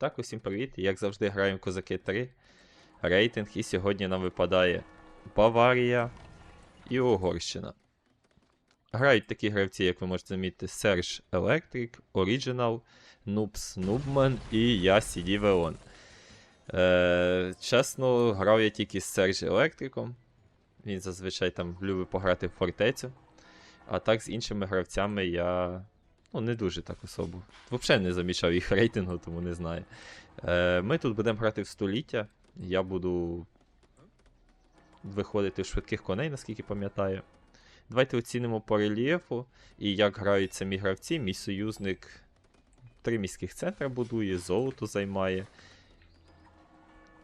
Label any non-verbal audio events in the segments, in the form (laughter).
Так, усім привіт. Як завжди, граємо Козаки 3. Рейтинг, і сьогодні нам випадає Баварія і Угорщина. Грають такі гравці, як ви можете замітити, Серж Електрик, Original, Нупс Нубман і я CD Велон. Е, чесно, грав я тільки з Серж Електриком. Він зазвичай там любить пограти в фортецю. А так з іншими гравцями я ну, не дуже так особо. Взагалі не замічав їх рейтингу, тому не знаю. Е, ми тут будемо грати в століття. Я буду виходити в швидких коней, наскільки пам'ятаю. Давайте оцінимо по рельєфу і як грають самі гравці. Мій союзник три міських центра будує, золото займає.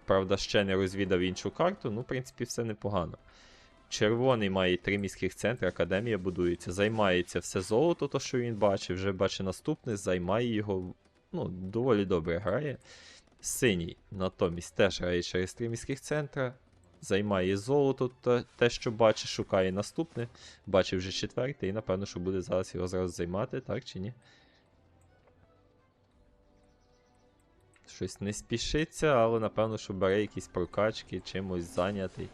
Правда, ще не розвідав іншу карту, ну, в принципі, все непогано. Червоний має три міських центри, академія будується, займається все золото, то що він бачить, вже бачить наступне, займає його. Ну, доволі добре грає. Синій натомість теж грає через три міських центра. Займає золото, та- те, що бачить, шукає наступне. Бачив вже четвертий, і напевно, що буде зараз його зразу займати, так чи ні? Щось не спішиться, але напевно, що бере якісь прокачки, чимось зайнятий.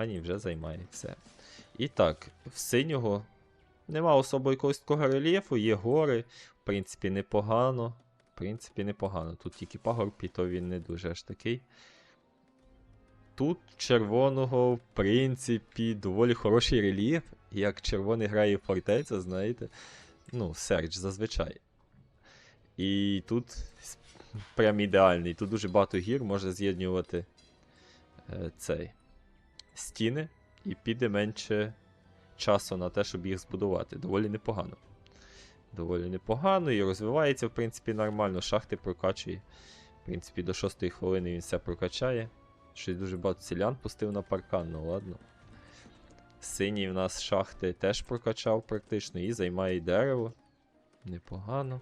А ні, вже займає все. І так, в синього нема особо якогось такого рельєфу, є гори. В принципі, непогано. В принципі, непогано. Тут тільки пагорб, і то він не дуже аж такий. Тут червоного, в принципі, доволі хороший рельєф. Як червоний грає в фортеця, знаєте. Ну, сердж зазвичай. І тут прям ідеальний. Тут дуже багато гір можна з'єднувати е, цей стіни, і піде менше часу на те, щоб їх збудувати. Доволі непогано. Доволі непогано і розвивається, в принципі, нормально. Шахти прокачує. В принципі, до 6 хвилини він все прокачає. Щось дуже багато селян пустив на паркан, ну ладно. Синій в нас шахти теж прокачав практично і займає дерево. Непогано.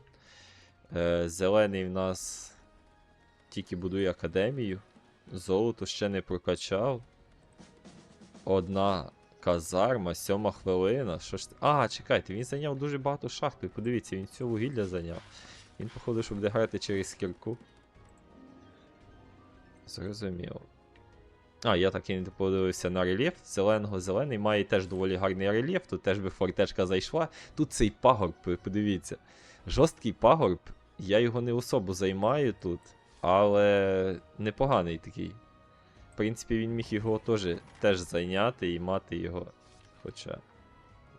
Е, зелений в нас тільки будує академію. Золото ще не прокачав. Одна казарма, сьома хвилина. Що ж... А, чекайте, він зайняв дуже багато шахт. Подивіться, він все вугілля зайняв. Він, походу, що буде грати через кірку. Зрозуміло. А, я так і не подивився на рельєф. Зеленого зелений має теж доволі гарний рельєф. Тут теж би фортечка зайшла. Тут цей пагорб, подивіться. Жорсткий пагорб. Я його не особо займаю тут, але непоганий такий. Принципі, він міг його теж, теж зайняти і мати його. Хоча.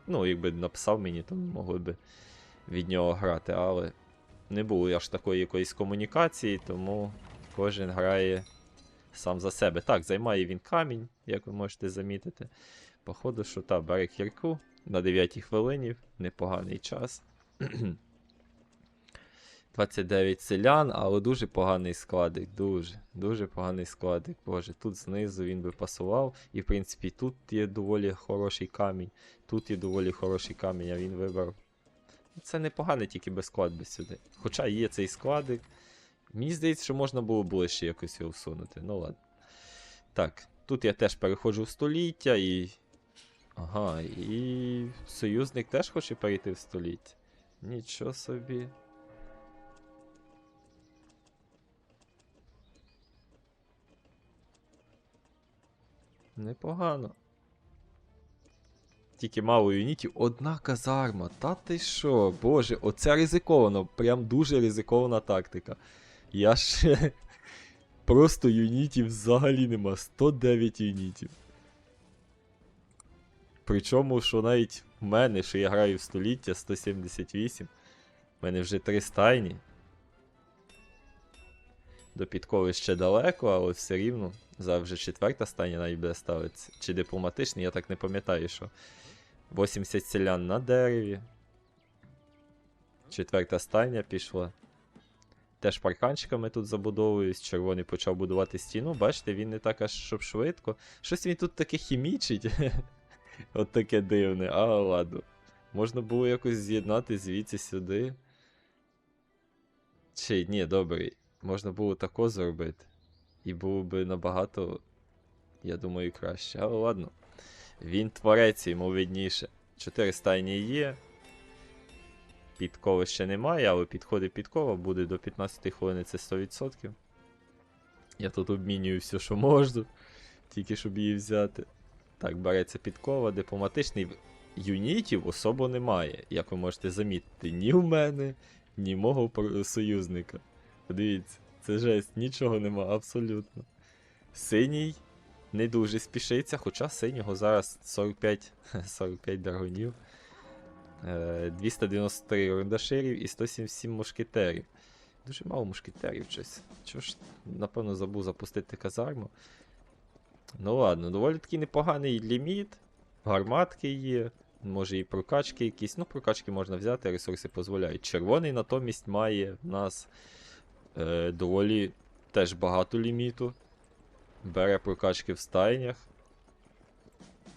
Ну, якби написав мені, то могли би від нього грати, але не було аж такої якоїсь комунікації, тому кожен грає сам за себе. Так, займає він камінь, як ви можете замітити. Походу, що та бере кірку на 9 хвилині, непоганий час. (clears throat) 29 селян, але дуже поганий складик. Дуже, дуже поганий складик. Боже, тут знизу він би пасував. І, в принципі, тут є доволі хороший камінь. Тут є доволі хороший камінь, а він вибрав. Це непогано, тільки без склад би сюди. Хоча є цей складик. Мені здається, що можна було ближче якось його всунути. Ну ладно. Так, тут я теж переходжу в століття і. Ага, і союзник теж хоче перейти в століття. Нічого собі. Непогано. Тільки мало юнітів. Одна казарма. Та ти що? Боже, оце ризиковано. Прям дуже ризикована тактика. Я ще. (laughs) Просто юнітів взагалі нема. 109 юнітів. Причому, що навіть в мене, що я граю в століття 178. У мене вже три стайні. До підкови ще далеко, але все рівно. Зараз вже четверта стайня навіть буде ставитися. Чи дипломатичний, я так не пам'ятаю, що. 80 селян на дереві. Четверта стайня пішла. Теж парканчиками тут забудовуюсь. Червоний почав будувати стіну. Бачите, він не так аж щоб швидко. Щось він тут таке хімічить. (laughs) От таке дивне, а ладно. Можна було якось з'єднати звідси сюди. Чи ні, добре. Можна було тако зробити. І було би набагато, я думаю, краще. Але ладно. Він творець, йому видніше. Чотири стайні є. підкови ще немає, але підходить підкова, буде до 15 хвилини це 100%. Я тут обмінюю все, що можу, тільки щоб її взяти. Так, береться підкова, дипломатичний. Юнітів особо немає, як ви можете замітити, ні в мене, ні мого союзника. Подивіться, це жесть, нічого нема, абсолютно. Синій не дуже спішиться, хоча синього зараз 45, 45 (laughs) драгунів, е, 293 рундаширів і 177 мушкетерів. Дуже мало мушкетерів щось. Чого ж, напевно, забув запустити казарму. Ну ладно, доволі такий непоганий ліміт. Гарматки є, може і прокачки якісь. Ну, прокачки можна взяти, ресурси дозволяють. Червоний натомість має в нас е, доволі теж багато ліміту. Бере прокачки в стайнях,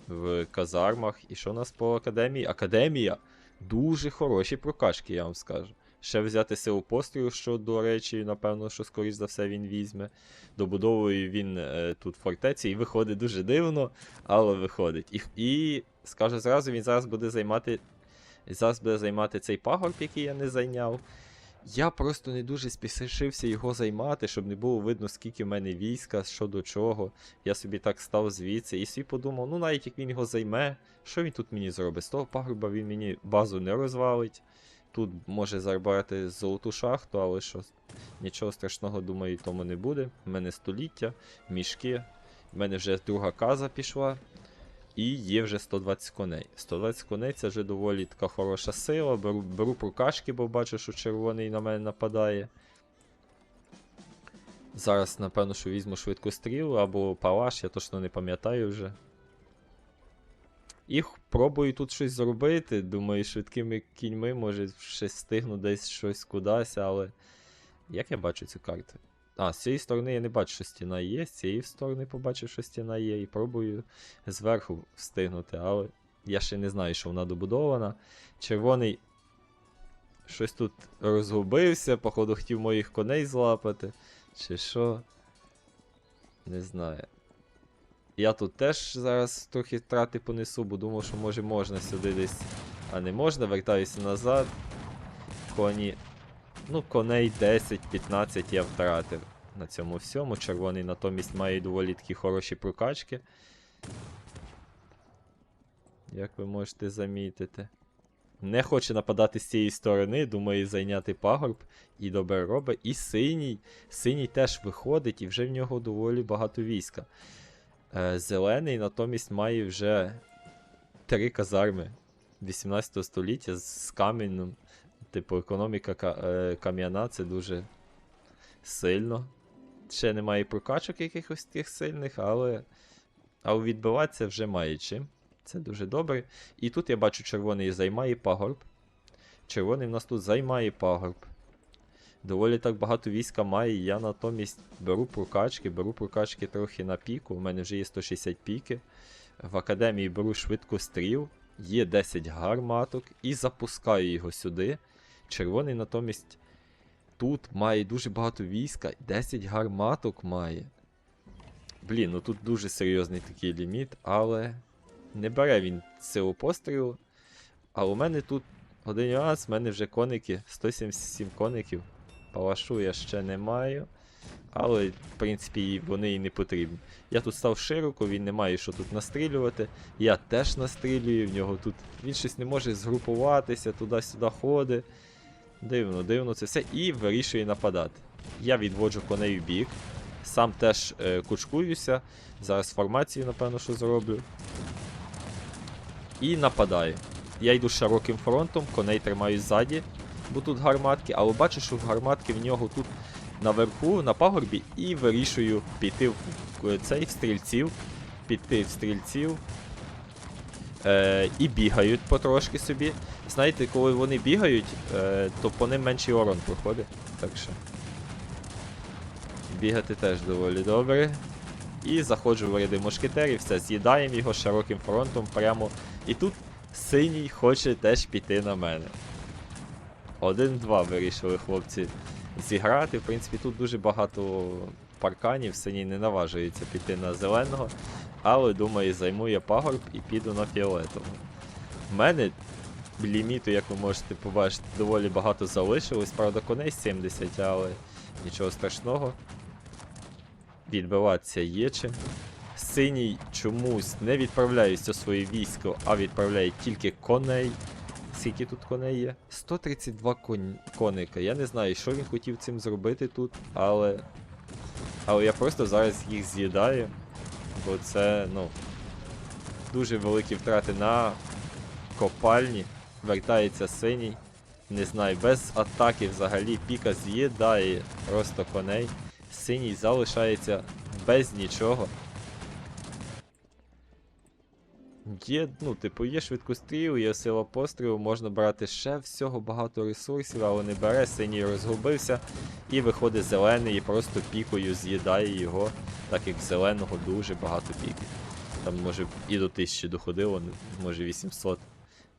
в казармах. І що у нас по академії? Академія дуже хороші прокачки, я вам скажу. Ще взяти силу пострілу, що, до речі, напевно, що скоріш за все він візьме. Добудовує він е, тут фортеці і виходить дуже дивно, але виходить. І, і скажу зразу, він зараз буде займати. Зараз буде займати цей пагорб, який я не зайняв. Я просто не дуже спішився його займати, щоб не було видно, скільки в мене війська, що до чого. Я собі так став звідси і собі подумав, ну навіть як він його займе, що він тут мені зробить? З того пагорба він мені базу не розвалить. Тут може заробити золоту шахту, але що, нічого страшного, думаю, тому не буде. У мене століття, мішки. У мене вже друга каза пішла. І є вже 120 коней. 120 коней це вже доволі така хороша сила. Беру, беру прокашки, бо бачу, що червоний на мене нападає. Зараз, напевно, що візьму швидкостріл або палаш, я точно не пам'ятаю вже. І пробую тут щось зробити. Думаю, швидкими кіньми, може, ще встигну десь щось кудись, але. Як я бачу цю карту? А, з цієї сторони я не бачу, що стіна є, з цієї сторони побачив, що стіна є, і пробую зверху встигнути, але я ще не знаю, що вона добудована. Червоний щось тут розгубився, походу хотів моїх коней злапати. Чи що? Не знаю. Я тут теж зараз трохи трати понесу, бо думав, що може можна сюди десь. А не можна, вертаюся назад. Коні. Ну, коней 10-15 я втратив на цьому всьому. Червоний натомість має доволі такі хороші прокачки. Як ви можете замітити. Не хоче нападати з цієї сторони, думає зайняти пагорб і добре робить. І синій. Синій теж виходить, і вже в нього доволі багато війська. Е, зелений натомість має вже три казарми 18 століття з каменем. Типу, економіка е, кам'яна це дуже сильно. Ще немає прокачок якихось тих сильних, але. Але відбиватися вже має чим. Це дуже добре. І тут я бачу, червоний займає пагорб. Червоний в нас тут займає пагорб. Доволі так багато війська має. Я натомість беру прокачки, беру прокачки трохи на піку. У мене вже є 160 піки. В академії беру швидко стріл, є 10 гарматок і запускаю його сюди. Червоний натомість тут має дуже багато війська, 10 гарматок має. Блін, ну тут дуже серйозний такий ліміт, але не бере він силу пострілу. А у мене тут один нюанс, в мене вже коники, 177 коників. Палашу я ще не маю. Але, в принципі, вони і не потрібні. Я тут став широко, він не має що тут настрілювати. Я теж настрілюю, в нього тут. Він щось не може згрупуватися, туди-сюди ходить. Дивно, дивно це все. І вирішує нападати. Я відводжу коней в бік. Сам теж е, кучкуюся. Зараз формацію, напевно, що зроблю. І нападаю. Я йду широким фронтом, коней тримаю ззаді, бо тут гарматки, але бачу, що гарматки в нього тут наверху, на пагорбі, і вирішую піти в в цей в стрільців. Піти в стрільців. Е, і бігають потрошки собі. Знаєте, коли вони бігають, е, то по ним менший урон проходить. Так що. Бігати теж доволі добре. І заходжу в ряди мушкетерів, все, з'їдаємо його широким фронтом прямо. І тут синій хоче теж піти на мене. Один-два вирішили хлопці зіграти. В принципі, тут дуже багато парканів, синій не наважується піти на зеленого. Але думаю, займу я пагорб і піду на фіолетового. В мене ліміту, як ви можете побачити, доволі багато залишилось. Правда, коней 70, але нічого страшного. Відбиватися є чим. Синій чомусь не відправляє все своє військо, а відправляє тільки коней. Скільки тут коней є? 132 кон... коника. Я не знаю, що він хотів цим зробити тут, але. Але я просто зараз їх з'їдаю. Бо це, ну. Дуже великі втрати на копальні. Вертається синій. Не знаю, без атаки взагалі піка з'їдає просто коней. Синій залишається без нічого. Є, ну, типу, є швидкостріл, є сила пострілу, можна брати ще всього багато ресурсів, але не бере, синій розгубився і виходить зелений і просто пікою з'їдає його, так як зеленого дуже багато піків. Там може і до 1000 доходило, може 800.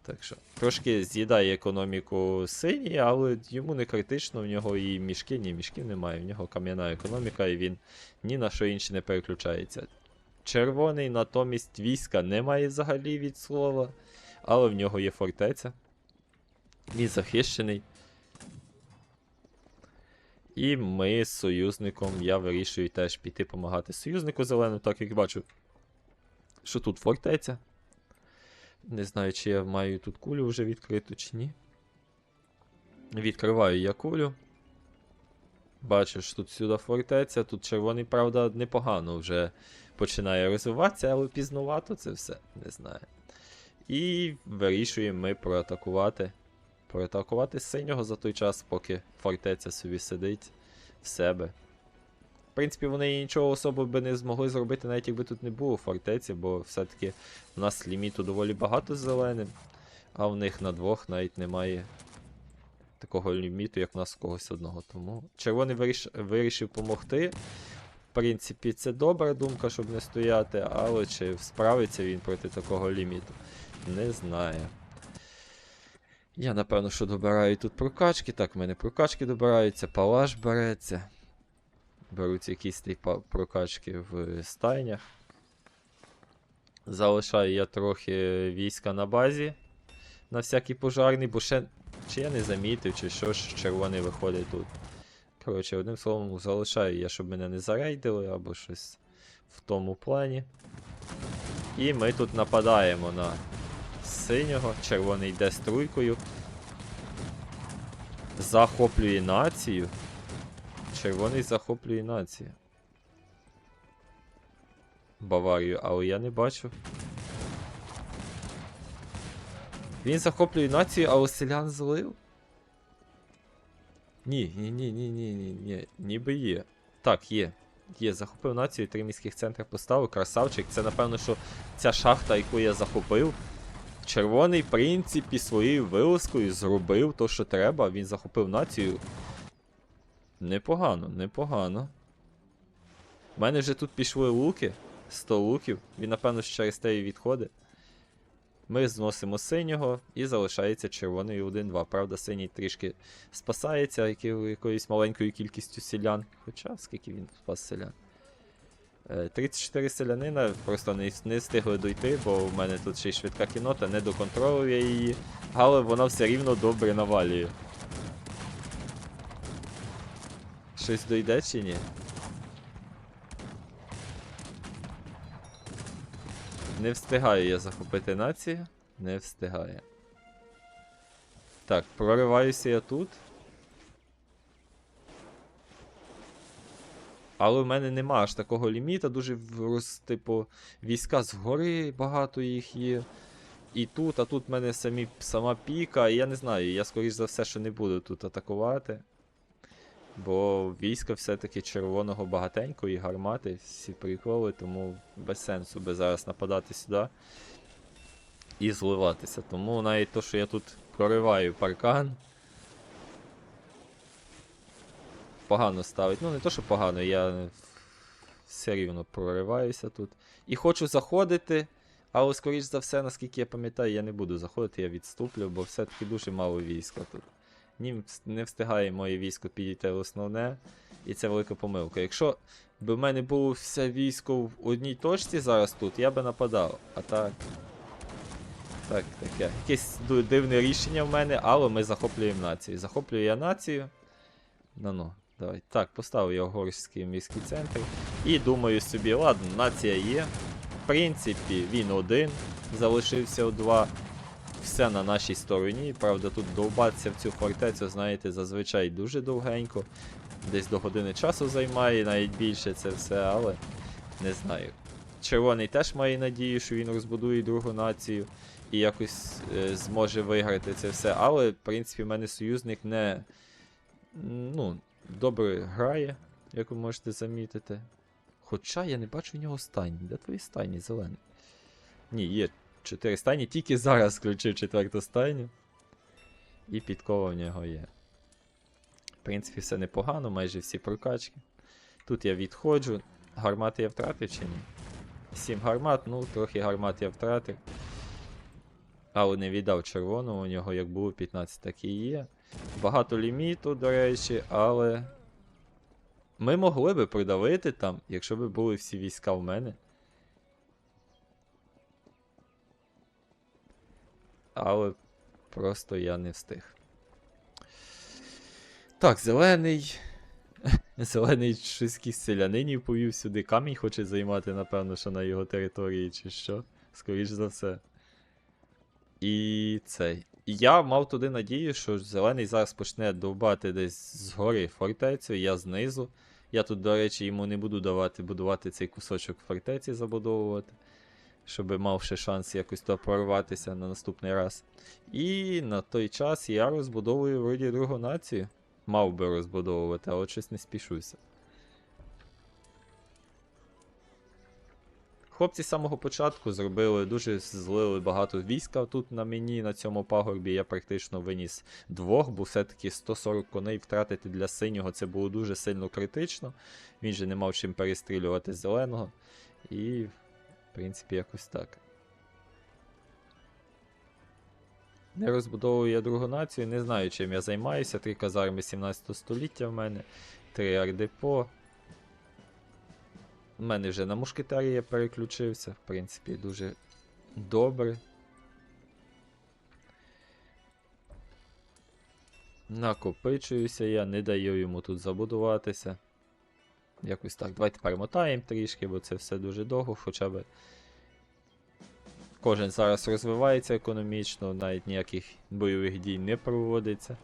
Так що трошки з'їдає економіку синій, але йому не критично, в нього і мішки, ні мішків немає, в нього кам'яна економіка, і він ні на що інше не переключається. Червоний натомість війська не має взагалі від слова, але в нього є фортеця. Він захищений. І ми з союзником, я вирішую теж піти допомагати союзнику зеленому, так як бачу, що тут фортеця. Не знаю, чи я маю тут кулю вже відкриту, чи ні. Відкриваю я кулю. Бачу, що тут сюди фортеця, тут червоний, правда, непогано вже починає розвиватися, але пізнувато це все, не знаю. І вирішуємо ми проатакувати. Проатакувати синього за той час, поки фортеця собі сидить в себе. В принципі, вони нічого особо би не змогли зробити, навіть якби тут не було фортеці, бо все-таки в нас ліміту доволі багато з зеленим, а в них на двох навіть немає такого ліміту, як в нас когось одного. Тому червоний виріш... вирішив допомогти. В принципі, це добра думка, щоб не стояти, але чи справиться він проти такого ліміту, не знаю. Я напевно, що добираю тут прокачки. Так, в мене прокачки добираються, палаш береться. Беруться якісь ті прокачки в стайнях. Залишаю я трохи війська на базі. На всякий пожарний, бо ще. Чи я не замітив, чи що ж червоний виходить тут. Коротше, одним словом, залишаю я, щоб мене не зарейдили або щось в тому плані. І ми тут нападаємо на синього. Червоний йде струйкою. Захоплює націю. Червоний захоплює націю. Баварію, але я не бачу. Він захоплює націю, а селян злив? Ні, ні, ні, ні, ні, ні, ні, ніби є. Так, є. Є, захопив націю, три міських центри поставив, красавчик. Це напевно, що ця шахта, яку я захопив. Червоний, в принципі, своєю вилазкою зробив то, що треба. Він захопив націю. Непогано, непогано. У мене вже тут пішли луки. 100 луків. Він, напевно, через те і відходить. Ми зносимо синього і залишається червоний 1-2. Правда, синій трішки спасається якоюсь маленькою кількістю селян. Хоча скільки він спас селян. Е, 34 селянина просто не, не встигли дойти, бо в мене тут ще й швидка кінота, не доконтролив я її, але вона все рівно добре навалює. Щось дойде чи ні? Не встигаю я захопити націю. Не встигаю. Так, прориваюся я тут. Але в мене нема аж такого ліміта, дуже типу, війська згори багато їх є. І тут, а тут в мене самі, сама піка, і я не знаю, я скоріш за все, що не буду тут атакувати. Бо війська все-таки червоного багатенько і гармати всі приколи, тому без сенсу би зараз нападати сюди і зливатися. Тому навіть то, що я тут прориваю паркан. Погано ставить. Ну, не то, що погано, я все рівно прориваюся тут. І хочу заходити, але, скоріш за все, наскільки я пам'ятаю, я не буду заходити, я відступлю, бо все-таки дуже мало війська тут. Ні, не встигає моє військо підійти в основне, і це велика помилка. Якщо б в мене було все військо в одній точці зараз тут, я би нападав. А так. Так, таке. Якесь дивне рішення в мене, але ми захоплюємо націю. Захоплюю я націю. Ну ну, давай. Так, поставив я угорський міський центр. І думаю собі, ладно, нація є. В принципі, він один, залишився у два. Все на нашій стороні. Правда, тут довбатися в цю фортецю, знаєте, зазвичай дуже довгенько. Десь до години часу займає, навіть більше це все, але не знаю. Червоний теж має надію, що він розбудує другу націю і якось е, зможе виграти це все. Але, в принципі, в мене союзник не ну, добре грає, як ви можете замітити. Хоча я не бачу в нього стайні. Де твої стайні зелені? Ні, є чотири стайні, тільки зараз включив четверту стайню. І підкова в нього є. В принципі, все непогано, майже всі прокачки. Тут я відходжу. Гармати я втратив чи ні? 7 гармат, ну, трохи гармат я втратив. Але не віддав червоному, у нього як було 15, так і є. Багато ліміту, до речі, але. Ми могли би продавити там, якщо б були всі війська в мене. Але просто я не встиг. Так, зелений. (laughs) Зелений щось якийсь селянинів повів сюди. Камінь хоче займати, напевно, що на його території, чи що. Скоріш за все. І цей. Я мав туди надію, що зелений зараз почне довбати десь згори фортецю, я знизу. Я тут, до речі, йому не буду давати будувати цей кусочок фортеці, забудовувати. Щоб мав ще шанс якось то прорватися на наступний раз. І на той час я розбудовую вроді другу націю. Мав би розбудовувати, але щось не спішуся. Хлопці з самого початку зробили дуже злили багато війська тут на мені, на цьому пагорбі. Я практично виніс двох, бо все-таки 140 коней втратити для синього це було дуже сильно критично. Він же не мав чим перестрілювати зеленого. І, в принципі, якось так. Не розбудовую я другу націю, не знаю, чим я займаюся. Три казарми 17 століття в мене, три ардепо. У мене вже на мушкетарі я переключився, в принципі, дуже добре. Накопичуюся я, не даю йому тут забудуватися. Якось так. Давайте перемотаємо трішки, бо це все дуже довго, хоча б. Кожен зараз розвивається економічно, навіть ніяких бойових дій не проводиться.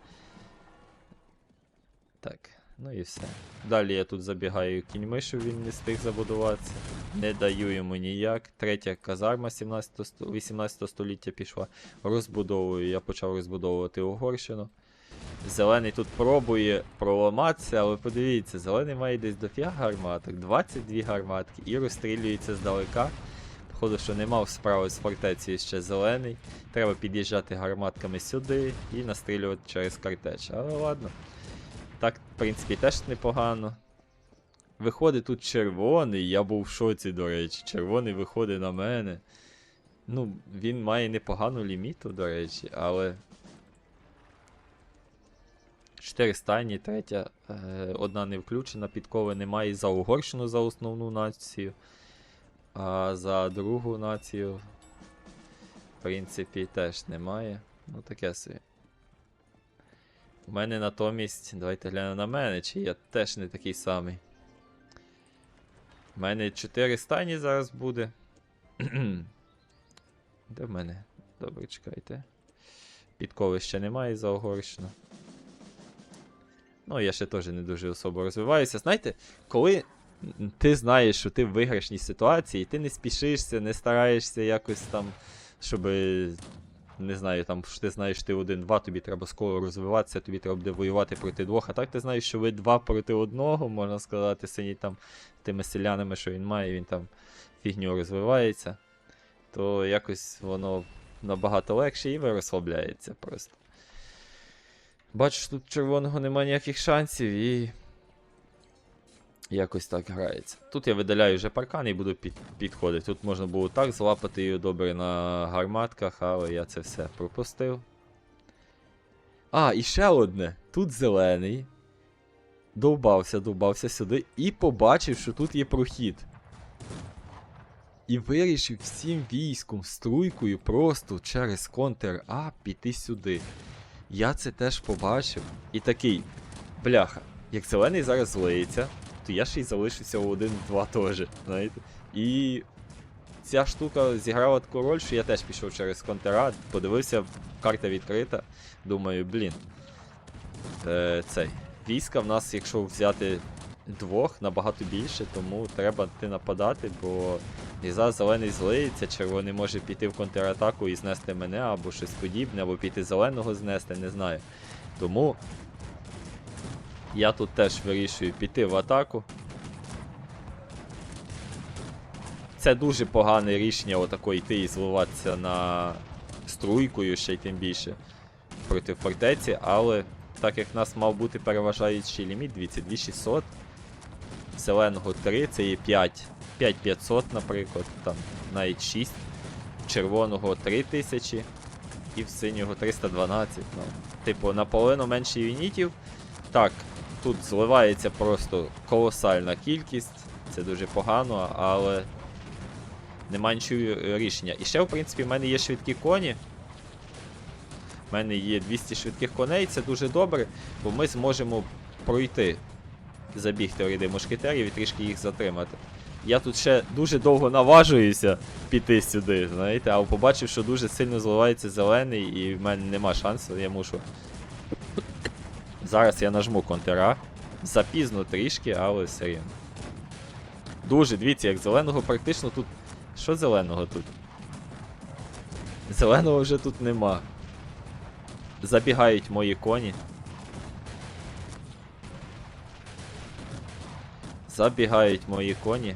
Так, ну і все. Далі я тут забігаю кіньми, щоб він не встиг забудуватися. Не даю йому ніяк. Третя казарма 17 18 століття пішла. Розбудовую. Я почав розбудовувати Угорщину. Зелений тут пробує проламатися, але подивіться, зелений має десь дофіга гарматок, 22 гарматки і розстрілюється здалека. Походу, що не мав справи з фортецією ще зелений. Треба під'їжджати гарматками сюди і настрілювати через картеч. Але ладно. Так, в принципі, теж непогано. Виходить тут червоний, я був в шоці, до речі. Червоний виходить на мене. Ну, він має непогану ліміту, до речі, але. Чотири стайні, третя, е, одна не включена, підкови немає за Угорщину за основну націю. А за другу націю, в принципі, теж немає. Ну, таке собі. У мене натомість, давайте глянемо на мене, чи я теж не такий самий. У мене 4 стайні зараз буде. Де в мене? Добре, чекайте. Підкови ще немає за Угорщину. Ну, я ще теж не дуже особо розвиваюся. Знаєте, коли ти знаєш, що ти в виграшній ситуації, ти не спішишся, не стараєшся якось там, щоб. Не знаю, там що ти знаєш, ти один-два, тобі треба скоро розвиватися, тобі треба буде воювати проти двох. А так ти знаєш, що ви два проти одного, можна сказати, сидіть там тими селянами, що він має, він там фігню розвивається, то якось воно набагато легше і ви розслабляється просто. Бачиш, тут червоного немає ніяких шансів і. Якось так грається. Тут я видаляю вже паркан і буду під, підходити. Тут можна було так злапати її добре на гарматках, але я це все пропустив. А, і ще одне. Тут зелений. Довбався, довбався сюди і побачив, що тут є прохід. І вирішив всім військом, струйкою просто через контр А піти сюди. Я це теж побачив. І такий, бляха, як зелений зараз злиється, то я ще й залишився у 1-2 теж, знаєте. І ця штука зіграла таку роль, що я теж пішов через контра, подивився, карта відкрита. Думаю, блін. Е, цей. Війська в нас, якщо взяти двох, набагато більше, тому треба йти нападати, бо і зараз зелений злиється, червоний може піти в контратаку і знести мене, або щось подібне, або піти зеленого знести, не знаю. Тому я тут теж вирішую піти в атаку. Це дуже погане рішення отако йти і зливатися на струйкою, ще й тим більше проти фортеці, але так як в нас мав бути переважаючий ліміт, дивіться, 2600, зеленого 3, це є 5, 5500, наприклад, там навіть 6, червоного 3000 і в синього 312. Ну, типу, наполовину менше юнітів. Так, тут зливається просто колосальна кількість, це дуже погано, але нема нічого рішення. І ще, в принципі, в мене є швидкі коні. У мене є 200 швидких коней, це дуже добре, бо ми зможемо пройти, забігти в ряди мушкетерів і трішки їх затримати. Я тут ще дуже довго наважуюся піти сюди, знаєте, а побачив, що дуже сильно зливається зелений і в мене нема шансу, я мушу. Зараз я нажму контера. Запізно трішки, але все рівно. Дуже, дивіться, як зеленого практично тут. Що зеленого тут? Зеленого вже тут нема. Забігають мої коні. Забігають мої коні.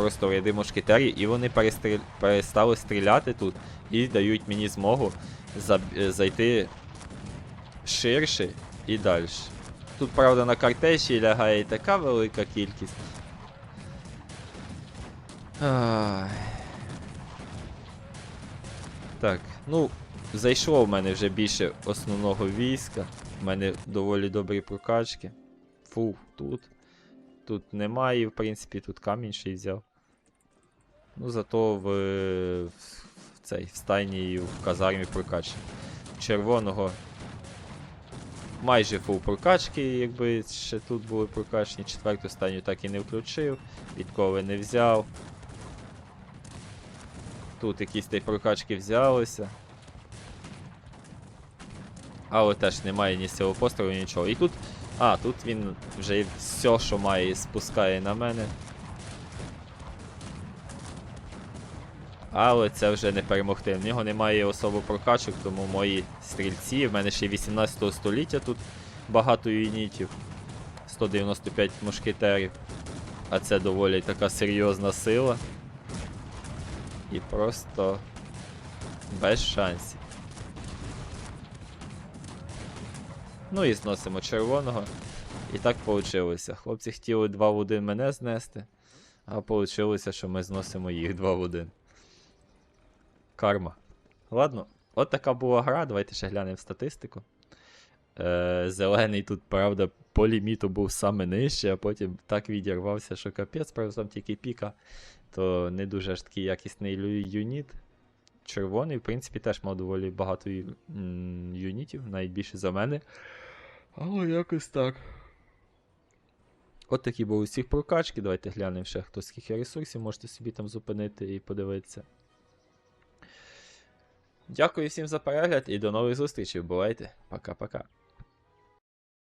Просто ряди мушкетерів, і вони перестрі... перестали стріляти тут і дають мені змогу заб... е, зайти ширше і далі. Тут, правда, на картеші лягає і така велика кількість. Ай. Так, ну, зайшло в мене вже більше основного війська. У мене доволі добрі прокачки. Фу, тут. Тут немає, в принципі, тут камінь ще й взяв. Ну, зато в, в, цей в стайні і в казармі прокачаний. Червоного майже фул прокачки, якби ще тут були прокачені. Четверту стайню так і не включив, відкови не взяв. Тут якісь та прокачки взялися. Але теж немає ні силу пострілу, нічого. І тут. А, тут він вже все, що має, спускає на мене. Але це вже не перемогти. В нього немає особо прокачок, тому мої стрільці. В мене ще 18 століття тут багато юнітів. 195 мушкетерів. А це доволі така серйозна сила. І просто без шансів. Ну і зносимо червоного. І так вийшло. Хлопці хотіли 2 в 1 мене знести, а вийшло, що ми зносимо їх 2 в 1. Карма. Ладно, от така була гра. Давайте ще глянемо статистику. Е, зелений тут, правда, по ліміту був саме нижче, а потім так відірвався, що капець, правда, тільки піка, то не дуже ж такий якісний юніт. Червоний, в принципі, теж мав доволі багато юнітів, навіть більше за мене. Але якось так. От такі були всіх прокачки. Давайте глянемо ще хто скільки ресурсів, можете собі там зупинити і подивитися. Дякую всім за перегляд і до нових зустрічей. Бувайте. Пока-пока.